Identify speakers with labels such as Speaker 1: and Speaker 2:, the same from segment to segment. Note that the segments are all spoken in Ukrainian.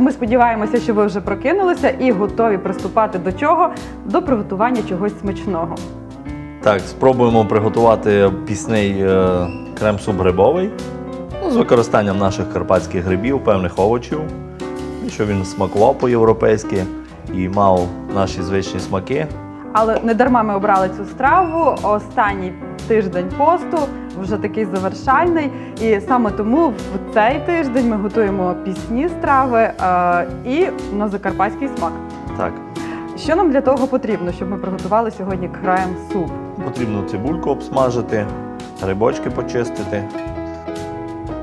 Speaker 1: ми сподіваємося, що ви вже прокинулися і готові приступати до чого? До приготування чогось смачного.
Speaker 2: Так, спробуємо приготувати пісний е, крем-суп грибовий ну, з використанням наших карпатських грибів, певних овочів, і щоб він смакував по-європейськи і мав наші звичні смаки.
Speaker 1: Але не дарма ми обрали цю страву. Останній тиждень посту вже такий завершальний. І саме тому в цей тиждень ми готуємо пісні страви е, і на закарпатський смак.
Speaker 2: Так,
Speaker 1: Що нам для того потрібно, щоб ми приготували сьогодні крем-суп?
Speaker 2: потрібно цибульку обсмажити, грибочки почистити,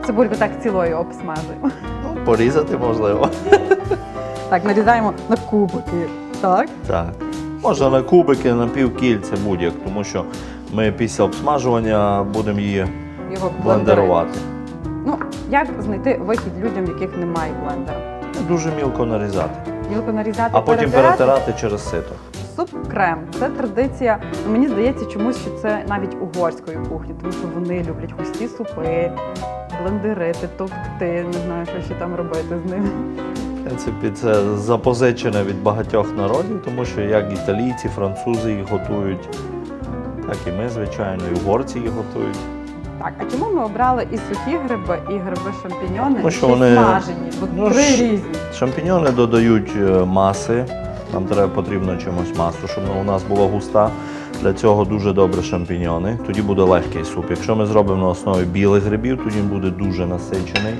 Speaker 1: Цибульку так цілою обсмажуємо.
Speaker 2: ну, порізати можливо.
Speaker 1: Так, нарізаємо на кубики. Так.
Speaker 2: Так. Можна на кубики, на півкільця будь-як, тому що ми після обсмажування будемо її
Speaker 1: Його
Speaker 2: блендерувати.
Speaker 1: Ну, як знайти вихід людям, в яких немає блендера?
Speaker 2: Дуже мілко нарізати,
Speaker 1: Мілко нарізати,
Speaker 2: а потім
Speaker 1: перетирати.
Speaker 2: через сито.
Speaker 1: Суп крем це традиція. ну, Мені здається, чомусь що це навіть угорської кухні, тому що вони люблять густі супи, блендерити, товкти, не знаю, що ще там робити з ними.
Speaker 2: В принципі, це запозичене від багатьох народів, тому що як італійці, французи їх готують, так і ми, звичайно, і угорці їх готують.
Speaker 1: Так, а чому ми обрали і сухі гриби, і гриби шампіньони,
Speaker 2: Тому що
Speaker 1: і
Speaker 2: вони-
Speaker 1: смажені? Бо
Speaker 2: Ну,
Speaker 1: три різні.
Speaker 2: Шампіньони додають е, маси, нам треба потрібно чимось масу, щоб у нас була густа. Для цього дуже добре шампіньони. Тоді буде легкий суп. Якщо ми зробимо на основі білих грибів, тоді він буде дуже насичений,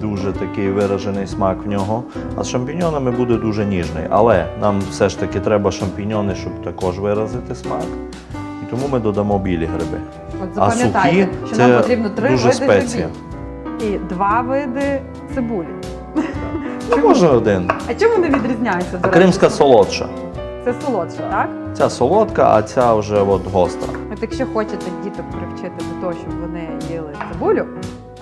Speaker 2: дуже такий виражений смак в нього. А з шампіньонами буде дуже ніжний. Але нам все ж таки треба шампіньони, щоб також виразити смак. Тому ми додамо білі гриби.
Speaker 1: От
Speaker 2: А
Speaker 1: запам'ятайте,
Speaker 2: сухі
Speaker 1: що
Speaker 2: це
Speaker 1: нам потрібно три
Speaker 2: дуже
Speaker 1: види
Speaker 2: спеція.
Speaker 1: грибів і два види цибулі.
Speaker 2: Ну, може один.
Speaker 1: А чим вони відрізняються? до речі?
Speaker 2: кримська солодша.
Speaker 1: Це солодше, так?
Speaker 2: Ця солодка, а ця вже от гостра.
Speaker 1: От якщо хочете діток привчити до того, щоб вони їли цибулю,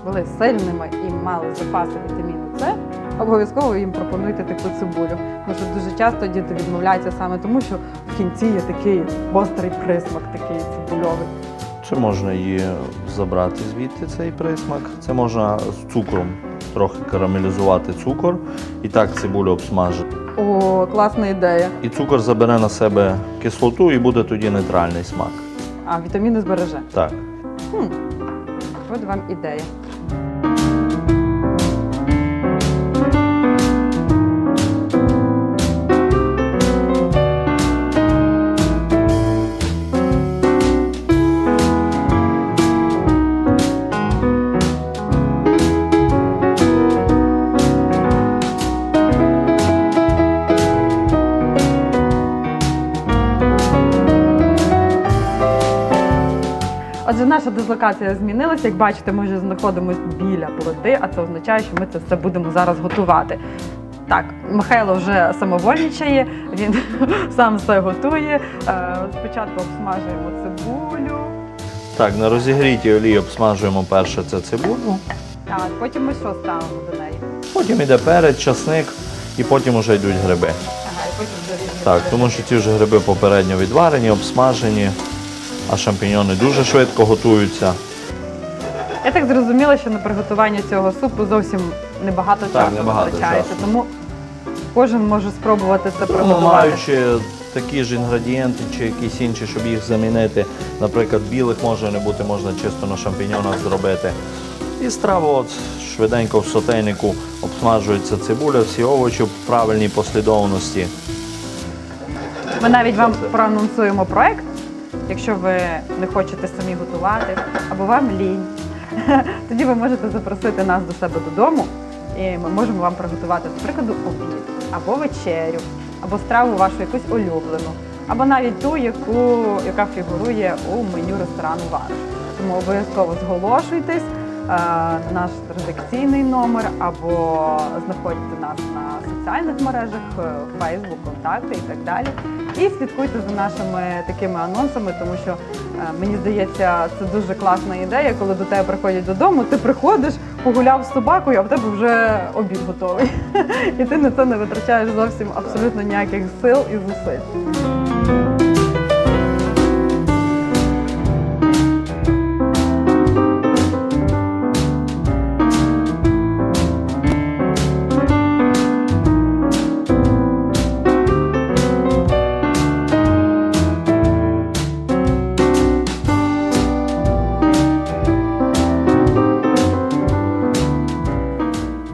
Speaker 1: були сильними і мали запаси вітаміну С, обов'язково їм пропонуйте таку цибулю. Тому що дуже часто діти відмовляються саме тому, що в кінці є такий гострий присмак, такий цибульовий.
Speaker 2: Чи можна її забрати звідти цей присмак? Це можна з цукром трохи карамелізувати цукор і так цибулю обсмажити.
Speaker 1: О, класна ідея.
Speaker 2: І цукор забере на себе кислоту і буде тоді нейтральний смак.
Speaker 1: А вітаміни збереже.
Speaker 2: Так.
Speaker 1: Хм. От вам ідея. Отже, наша дислокація змінилася. Як бачите, ми вже знаходимося біля плити, а це означає, що ми це все будемо зараз готувати. Так, Михайло вже самовольничає, він сам все готує. Е, Спочатку обсмажуємо цибулю,
Speaker 2: Так, на розігрітій олії обсмажуємо перше це цибулю,
Speaker 1: а потім ми що ставимо до неї?
Speaker 2: потім йде перець, часник і потім вже йдуть гриби.
Speaker 1: Ага, і потім вже різні
Speaker 2: Так, тому що ці вже гриби попередньо відварені, обсмажені, а шампіньони дуже швидко готуються.
Speaker 1: Я так зрозуміла, що на приготування цього супу зовсім небагато
Speaker 2: Так,
Speaker 1: часу
Speaker 2: небагато
Speaker 1: витрачається,
Speaker 2: часу.
Speaker 1: тому кожен може спробувати це
Speaker 2: Ну,
Speaker 1: приготувати.
Speaker 2: маючи такі ж інгредієнти чи якісь інші, щоб їх замінити. Наприклад, білих може не бути, можна чисто на шампіньонах зробити. І страву от швиденько в сотейнику обсмажується цибуля, всі овочі в правильній послідовності.
Speaker 1: Ми навіть вам проанонсуємо проект. Якщо ви не хочете самі готувати або вам лінь, тоді ви можете запросити нас до себе додому, і ми можемо вам приготувати, до прикладу, обід, або вечерю, або страву вашу якусь улюблену, або навіть ту, яку, яка фігурує у меню ресторану Варш. Тому обов'язково зголошуйтесь е, наш редакційний номер або знаходьте нас на соціальних мережах, е, Facebook, контакти і так далі. І слідкуйте за нашими такими анонсами, тому що е, мені здається, це дуже класна ідея, коли до тебе приходять додому, ти приходиш, погуляв з собакою, а в тебе вже обід готовий. І ти на це не витрачаєш зовсім абсолютно ніяких сил і зусиль.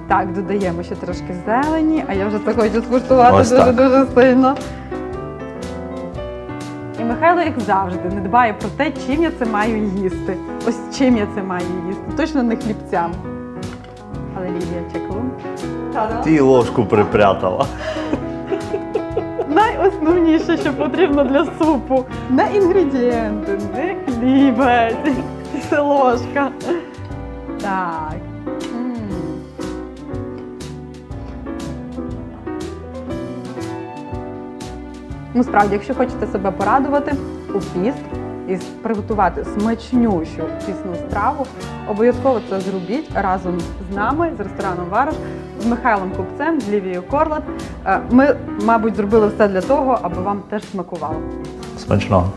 Speaker 1: Додаємо ще трошки зелені, а я вже це хочу скуштувати дуже-дуже сильно. І Михайло, як завжди, не дбає про те, чим я це маю їсти. Ось чим я це маю їсти. Точно не хлібцям. Але Лілія чеклун.
Speaker 2: Ти ложку припрятала.
Speaker 1: Найосновніше, що потрібно для супу. Не інгредієнти, не хлібець. Це ложка. Так. Ну, справді, якщо хочете себе порадувати у піст і приготувати смачнющу пісну страву, обов'язково це зробіть разом з нами, з рестораном Вараш, з Михайлом Купцем, з Лівією Корлат. Е, Ми, мабуть, зробили все для того, аби вам теж смакувало.
Speaker 2: Смачного.